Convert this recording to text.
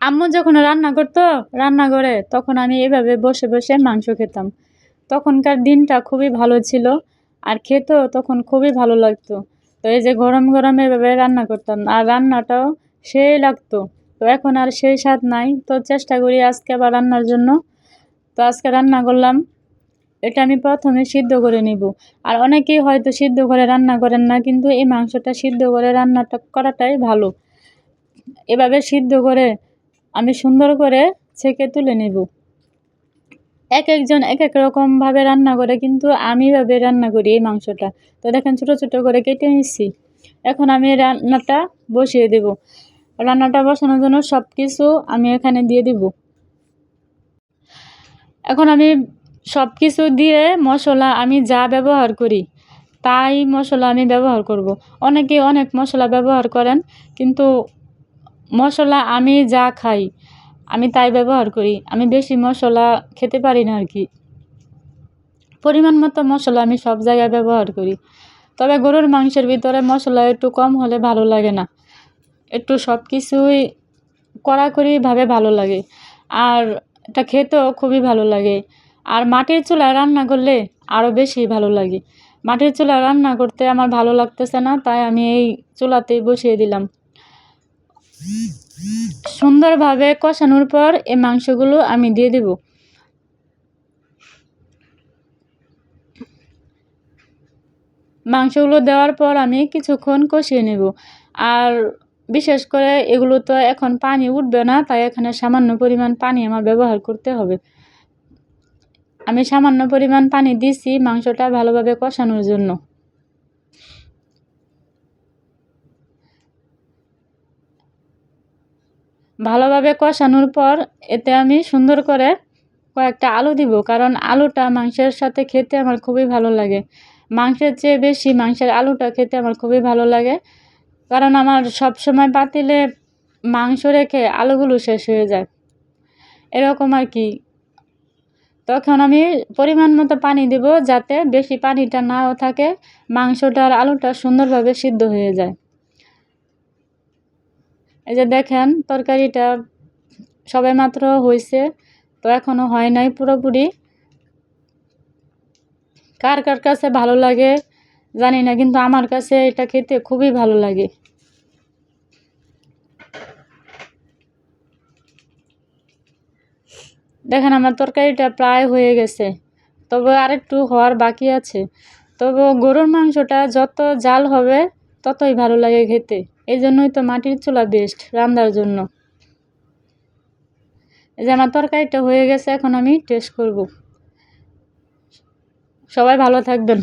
আম্মু যখন রান্না করতো রান্নাঘরে তখন আমি এভাবে বসে বসে মাংস খেতাম। তখনকার দিনটা খুবই ভালো ছিল, আর খেতেও তখন খুবই ভালো লাগতো। তো এই যে গরম গরম এভাবে রান্না করতাম, আর রান্নাটাও সেই লাগতো। তো এখন আর সেই স্বাদ নাই, তো চেষ্টা করি আজকে আবার রান্নার জন্য। তো আজকে রান্না করলাম, এটা আমি প্রথমে সিদ্ধ করে নিব। আর অনেকেই হয়তো সিদ্ধ করে রান্না করেন না, কিন্তু এই মাংসটা সিদ্ধ করে রান্নাটা করাটাই ভালো। এভাবে সিদ্ধ করে আমি সুন্দর করে ছেঁকে তুলে নেব। এক একজন এক এক রকমভাবে রান্না করে, কিন্তু আমি ভাবে রান্না করি এই মাংসটা। তো দেখেন ছোটো ছোটো করে কেটে নিচ্ছি। এখন আমি রান্নাটা বসিয়ে দেব। রান্নাটা বসানোর জন্য সব কিছু আমি এখানে দিয়ে দিব। এখন আমি সব কিছু দিয়ে মশলা, আমি যা ব্যবহার করি তাই মশলা আমি ব্যবহার করব। অনেকে অনেক মশলা ব্যবহার করেন, কিন্তু মশলা আমি যা খাই, আমি তাই ব্যবহার করি। আমি বেশি মশলা খেতে পারি না আর কি পরিমাণ মতো মশলা আমি সব জায়গায় ব্যবহার করি। তবে গরুর মাংসের ভিতরে মশলা একটু কম হলে ভালো লাগে না। একটু সব কিছুই কড়াকড়িভাবে ভালো লাগে। আর এটা খেতেও খুবই ভালো লাগে। আর মাটির চুলায় রান্না করলে আরও বেশি ভালো লাগে। মাটির চুলায় রান্না করতে আমার ভালো লাগতেছে না, তাই আমি এই চুলাতেই বসিয়ে দিলাম। সুন্দরভাবে কষানোর পর এই মাংসগুলো আমি দিয়ে দেব। মাংসগুলো দেওয়ার পর আমি কিছুক্ষণ কষিয়ে নেব। আর বিশেষ করে এগুলো তো এখন পানি উঠবে না, তাই এখানে সামান্য পরিমাণ পানি আমার ব্যবহার করতে হবে। আমি সামান্য পরিমাণ পানি দিছি মাংসটা ভালোভাবে কষানোর জন্য। ভালোভাবে কষানোর পর এতে আমি সুন্দর করে কয়েকটা আলু দিব, কারণ আলুটা মাংসের সাথে খেতে আমার খুবই ভালো লাগে। মাংসের চেয়ে বেশি মাংসের আলুটা খেতে আমার খুবই ভালো লাগে, কারণ আমার সব সময় পাতিলে মাংস রেখে আলুগুলো শেষ হয়ে যায়। এরকম আর কি। তখন আমি পরিমাণ মতো পানি দেব যাতে বেশি পানিটা নাও থাকে, মাংসটা আর আলুটা সুন্দরভাবে সিদ্ধ হয়ে যায়। এই যে দেখেন, তরকারিটা সবে মাত্র হয়েছে তো এখনও হয় নাই পুরোপুরি। কার কার কাছে ভালো লাগে জানি না, কিন্তু আমার কাছে এটা খেতে খুবই ভালো লাগে। দেখেন, আমার তরকারিটা প্রায় হয়ে গেছে, তবে আরেকটু হওয়ার বাকি আছে। তবে গরুর মাংসটা যত জাল হবে, ততই ভালো লাগে খেতে। এই জন্যই তো মাটির চুলা বেস্ট রান্নার জন্য। এই যে আমার তরকারিটা হয়ে গেছে, এখন আমি টেস্ট করব। সবাই ভালো থাকবেন।